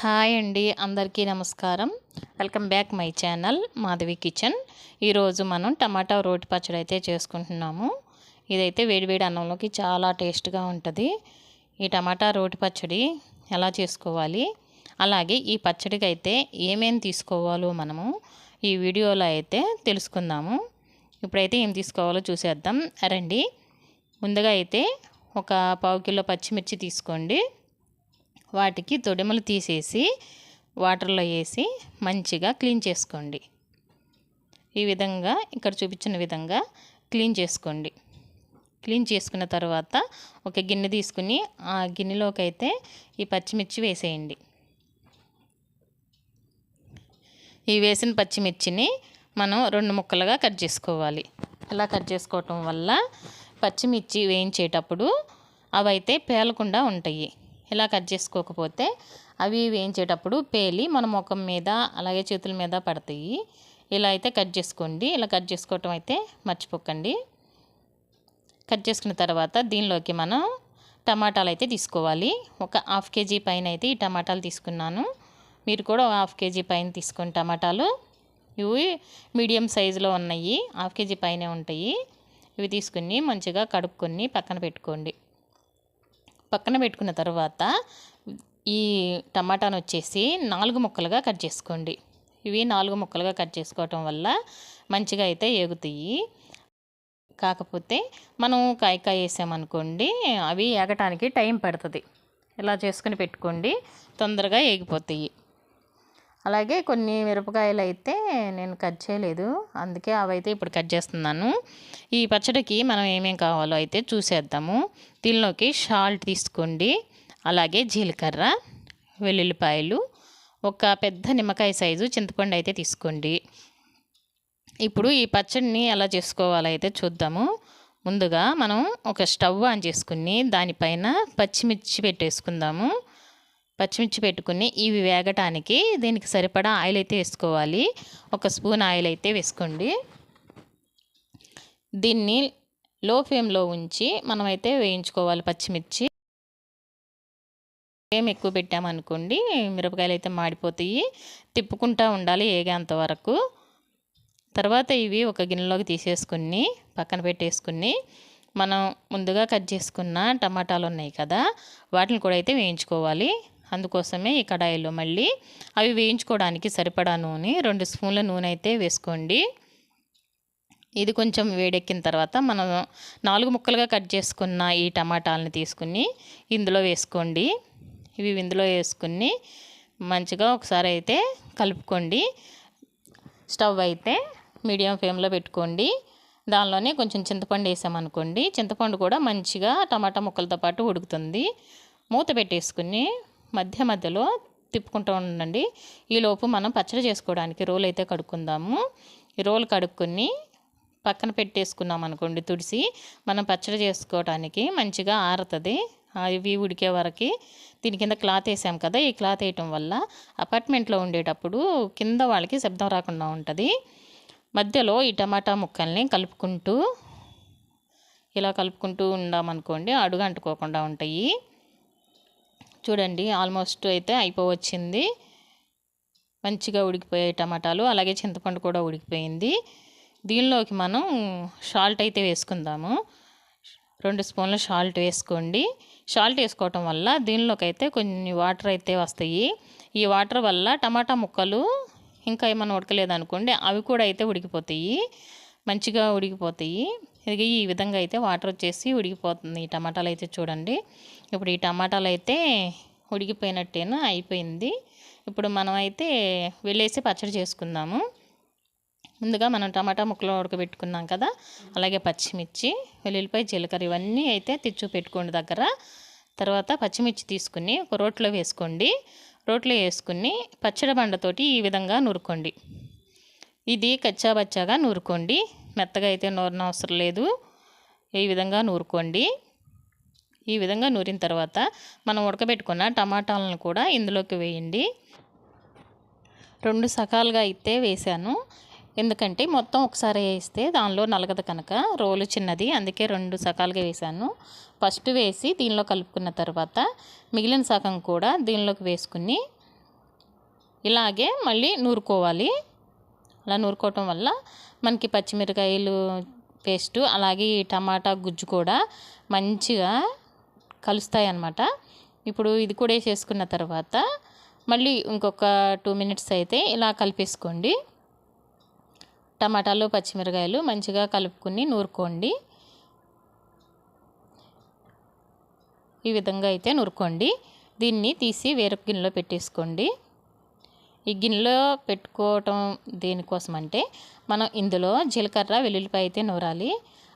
Hi అండి అందరికీ నమస్కారం. Welcome back my channel Madhavi kitchen. ఈరోజు మనం టమాటా రోటి పచ్చడి అయితే చేసుకుంటున్నాము. ఇదైతే వేడివేడి అన్నంలోకి చాలా టేస్ట్గా ఉంటుంది. ఈ టమాటా రోటి పచ్చడి ఎలా చేసుకోవాలి? అలాగే ఈ పచ్చడికి అయితే ఏమేమి తీసుకోవాలో మనము ఈ వీడియోలో అయితే తెలుసుకుందాము. ఇప్పుడైతే ఏం తీసుకోవాలో చూసేద్దాం. రండి. ముందుగా అయితే ఒక పావు కిలో పచ్చిమిర్చి తీసుకోండి. వాటికి తొడిమలు తీసేసి వాటర్లో వేసి మంచిగా క్లీన్ చేసుకోండి. ఈ విధంగా ఇక్కడ చూపించిన విధంగా క్లీన్ చేసుకోండి. క్లీన్ చేసుకున్న తర్వాత ఒక గిన్నె తీసుకుని ఆ గిన్నెలోకి అయితే ఈ పచ్చిమిర్చి వేసేయండి. ఈ వేసిన పచ్చిమిర్చిని మనం రెండు ముక్కలుగా కట్ చేసుకోవాలి. ఇలా కట్ చేసుకోవటం వల్ల పచ్చిమిర్చి వేయించేటప్పుడు అవైతే పేలకుండా ఉంటాయి. ఇలా కట్ చేసుకోకపోతే అవి వేయించేటప్పుడు పేలి మన ముఖం మీద అలాగే చేతుల మీద పడతాయి. ఇలా అయితే కట్ చేసుకోండి. ఇలా కట్ చేసుకోవటం అయితే మర్చిపోకండి. కట్ చేసుకున్న తర్వాత దీనిలోకి మనం టమాటాలు అయితే తీసుకోవాలి. ఒక హాఫ్ కేజీ పైన అయితే ఈ టమాటాలు తీసుకున్నాను. మీరు కూడా హాఫ్ కేజీ పైన తీసుకోండి టమాటాలు. ఇవి మీడియం సైజులో ఉన్నాయి. హాఫ్ కేజీ పైనే ఉంటాయి. ఇవి తీసుకుని మంచిగా కడుక్కొని పక్కన పెట్టుకోండి. పక్కన పెట్టుకున్న తర్వాత ఈ టమాటాను వచ్చేసి నాలుగు ముక్కలుగా కట్ చేసుకోండి. ఇవి నాలుగు ముక్కలుగా కట్ చేసుకోవటం వల్ల మంచిగా అయితే ఏగుతాయి. కాకపోతే మనం కాయకాయ వేసామనుకోండి అవి ఏగటానికి టైం పడుతుంది. ఇలా చేసుకుని పెట్టుకోండి తొందరగా ఏగిపోతాయి. అలాగే కొన్ని మిరపకాయలు అయితే నేను కట్ చేయలేదు. అందుకే అవైతే ఇప్పుడు కట్ చేస్తున్నాను. ఈ పచ్చడికి మనం ఏమేం కావాలో అయితే చూసేద్దాము. దీనిలోకి షాల్ట్ తీసుకోండి. అలాగే జీలకర్ర వెల్లుల్లిపాయలు ఒక పెద్ద నిమ్మకాయ సైజు చింతపండు అయితే తీసుకోండి. ఇప్పుడు ఈ పచ్చడిని ఎలా చేసుకోవాలో అయితే చూద్దాము. ముందుగా మనం ఒక స్టవ్ ఆన్ చేసుకుని దానిపైన పచ్చిమిర్చి పెట్టేసుకుందాము. పచ్చిమిర్చి పెట్టుకుని ఇవి వేగటానికి దీనికి సరిపడా ఆయిల్ అయితే వేసుకోవాలి. ఒక స్పూన్ ఆయిల్ అయితే వేసుకోండి. దీన్ని లో ఫ్లేమ్లో ఉంచి మనమైతే వేయించుకోవాలి పచ్చిమిర్చి. ఫ్లేమ్ ఎక్కువ పెట్టామనుకోండి మిరపకాయలు అయితే మాడిపోతాయి. తిప్పుకుంటూ ఉండాలి ఏగేంత వరకు. తర్వాత ఇవి ఒక గిన్నెలోకి తీసేసుకుని పక్కన పెట్టేసుకుని మనం ముందుగా కట్ చేసుకున్న టమాటాలు ఉన్నాయి కదా వాటిని కూడా అయితే వేయించుకోవాలి. అందుకోసమే ఈ కడాయిలో మళ్ళీ అవి వేయించుకోవడానికి సరిపడా నూనె రెండు స్పూన్ల నూనె అయితే వేసుకోండి. ఇది కొంచెం వేడెక్కిన తర్వాత మనం నాలుగు ముక్కలుగా కట్ చేసుకున్న ఈ టమాటాలని తీసుకుని ఇందులో వేసుకోండి. ఇవి ఇందులో వేసుకుని మంచిగా ఒకసారి అయితే కలుపుకోండి. స్టవ్ అయితే మీడియం ఫ్లేమ్లో పెట్టుకోండి. దానిలోనే కొంచెం చింతపండు వేసామనుకోండి. చింతపండు కూడా మంచిగా టమాటా ముక్కలతో పాటు ఉడుకుతుంది. మూత పెట్టేసుకుని మధ్య మధ్యలో తిప్పుకుంటూ ఉండండి. ఈలోపు మనం పచ్చడి చేసుకోవడానికి రోల్ అయితే కడుక్కుందాము. ఈ రోల్ కడుక్కొని పక్కన పెట్టేసుకున్నాం అనుకోండి తుడిసి మనం పచ్చడి చేసుకోవడానికి మంచిగా ఆరుతుంది. ఇవి ఉడికే వరకు దీని కింద క్లాత్ వేసాం కదా ఈ క్లాత్ వేయటం వల్ల అపార్ట్మెంట్లో ఉండేటప్పుడు కింద వాళ్ళకి శబ్దం రాకుండా ఉంటుంది. మధ్యలో ఈ టమాటా ముక్కల్ని కలుపుకుంటూ ఇలా కలుపుకుంటూ ఉండామనుకోండి అడుగు అంటుకోకుండా ఉంటాయి. చూడండి ఆల్మోస్ట్ అయితే అయిపోవచ్చింది. మంచిగా ఉడికిపోయాయి టమాటాలు అలాగే చింతపండు కూడా ఉడికిపోయింది. దీనిలోకి మనం షాల్ట్ అయితే వేసుకుందాము. రెండు స్పూన్ల షాల్ట్ వేసుకోండి. షాల్ట్ వేసుకోవటం వల్ల దీనిలోకి అయితే కొన్ని వాటర్ అయితే వస్తాయి. ఈ వాటర్ వల్ల టమాటా ముక్కలు ఇంకా ఏమైనా ఉడకలేదనుకోండి అవి కూడా అయితే ఉడికిపోతాయి. మంచిగా ఉడికిపోతాయి. ఇది ఈ విధంగా అయితే వాటర్ వచ్చేసి ఉడికిపోతుంది ఈ టమాటాలు అయితే చూడండి. ఇప్పుడు ఈ టమాటాలు అయితే ఉడికిపోయినట్టేను అయిపోయింది. ఇప్పుడు మనమైతే వెళ్ళేసి పచ్చడి చేసుకుందాము. ముందుగా మనం టమాటా ముక్కలు ఉడకబెట్టుకున్నాం కదా అలాగే పచ్చిమిర్చి వెల్లుల్లిపాయ జీలకర్ర ఇవన్నీ అయితే తెచ్చు పెట్టుకోండి దగ్గర. తర్వాత పచ్చిమిర్చి తీసుకుని ఒక రోట్లో వేసుకోండి. రోట్లో వేసుకుని పచ్చడి బండతోటి ఈ విధంగా నూరుకోండి. ఇది కచ్చాబచ్చాగా నూరుకోండి. మెత్తగా అయితే నూరనవసరం లేదు. ఈ విధంగా నూరుకోండి. ఈ విధంగా నూరిన తర్వాత మనం ఉడకబెట్టుకున్న టమాటాలను కూడా ఇందులోకి వేయండి. రెండు సకాలుగా అయితే వేసాను. ఎందుకంటే మొత్తం ఒకసారి వేస్తే దానిలో నలగదు కనుక రోలు చిన్నది అందుకే రెండు సకాలుగా వేసాను. ఫస్ట్ వేసి దీనిలో కలుపుకున్న తర్వాత మిగిలిన సగం కూడా దీనిలోకి వేసుకుని ఇలాగే మళ్ళీ నూరుకోవాలి. అలా నూరుకోవటం వల్ల మనకి పచ్చిమిరకాయలు పేస్టు అలాగే ఈ టమాటా గుజ్జు కూడా మంచిగా కలుస్తాయి అన్నమాట ఇప్పుడు ఇది కూడా వేసేసుకున్న తర్వాత మళ్ళీ ఇంకొక టూ మినిట్స్ అయితే ఇలా కలిపేసుకోండి. టమాటాలు పచ్చిమిరకాయలు మంచిగా కలుపుకొని నూరుకోండి. ఈ విధంగా అయితే నూరుకోండి. దీన్ని తీసి వేరొక గిన్నెలో పెట్టేసుకోండి. ఈ గిన్నెలో పెట్టుకోవటం దేనికోసం అంటే మనం ఇందులో జీలకర్ర వెల్లుల్లిపాయ అయితే నూరాలి.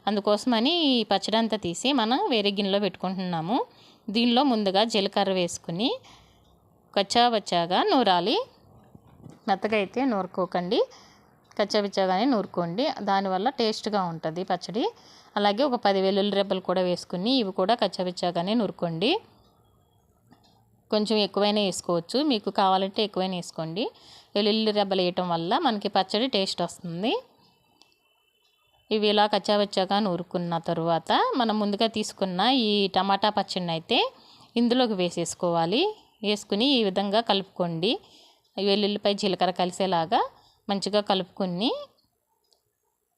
అందుకోసమని ఈ పచ్చడి అంతా తీసి మనం వేరే గిన్నెలో పెట్టుకుంటున్నాము. దీనిలో ముందుగా జీలకర్ర వేసుకుని కచ్చాబచ్చాగా నూరాలి. మెత్తగా అయితే నూరుకోకండి. కచ్చాబిచ్చాగానే నూరుకోండి. దానివల్ల టేస్ట్గా ఉంటుంది పచ్చడి. అలాగే ఒక పది వెల్లుల్లి రెబ్బలు కూడా వేసుకుని ఇవి కూడా కచ్చాబిచ్చాగానే నూరుకోండి. కొంచెం ఎక్కువైనా వేసుకోవచ్చు. మీకు కావాలంటే ఎక్కువైనా వేసుకోండి. వెల్లుల్లి రెబ్బలు వేయటం వల్ల మనకి పచ్చడి టేస్ట్ వస్తుంది. ఇవి ఇలా కచ్చావచ్చాగా నూరుకున్న తరువాత మనం ముందుగా తీసుకున్న ఈ టమాటా పచ్చడిని అయితే ఇందులోకి వేసేసుకోవాలి. వేసుకుని ఈ విధంగా కలుపుకోండి. వెల్లుల్లిపై జీలకర్ర కలిసేలాగా మంచిగా కలుపుకొని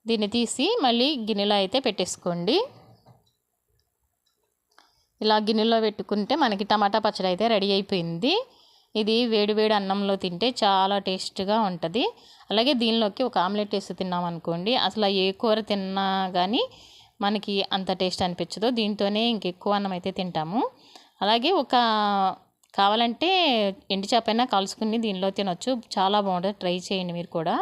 దీన్ని తీసి మళ్ళీ గిన్నెలో అయితే పెట్టేసుకోండి. ఇలా గిన్నెలో పెట్టుకుంటే మనకి టమాటా పచ్చడి అయితే రెడీ అయిపోయింది. ఇది వేడి వేడి అన్నంలో తింటే చాలా టేస్ట్గా ఉంటుంది. అలాగే దీనిలోకి ఒక ఆమ్లెట్ వేసి తిన్నాం అనుకోండి అసలు ఏ కూర తిన్నా కానీ మనకి అంత టేస్ట్ అనిపించదు. దీంతోనే ఇంకెక్కువ అన్నం అయితే తింటాము. అలాగే ఒక కావాలంటే ఎండి చేపైనా కలుసుకుని దీనిలో తినొచ్చు. చాలా బాగుంటుంది. ట్రై చేయండి మీరు కూడా.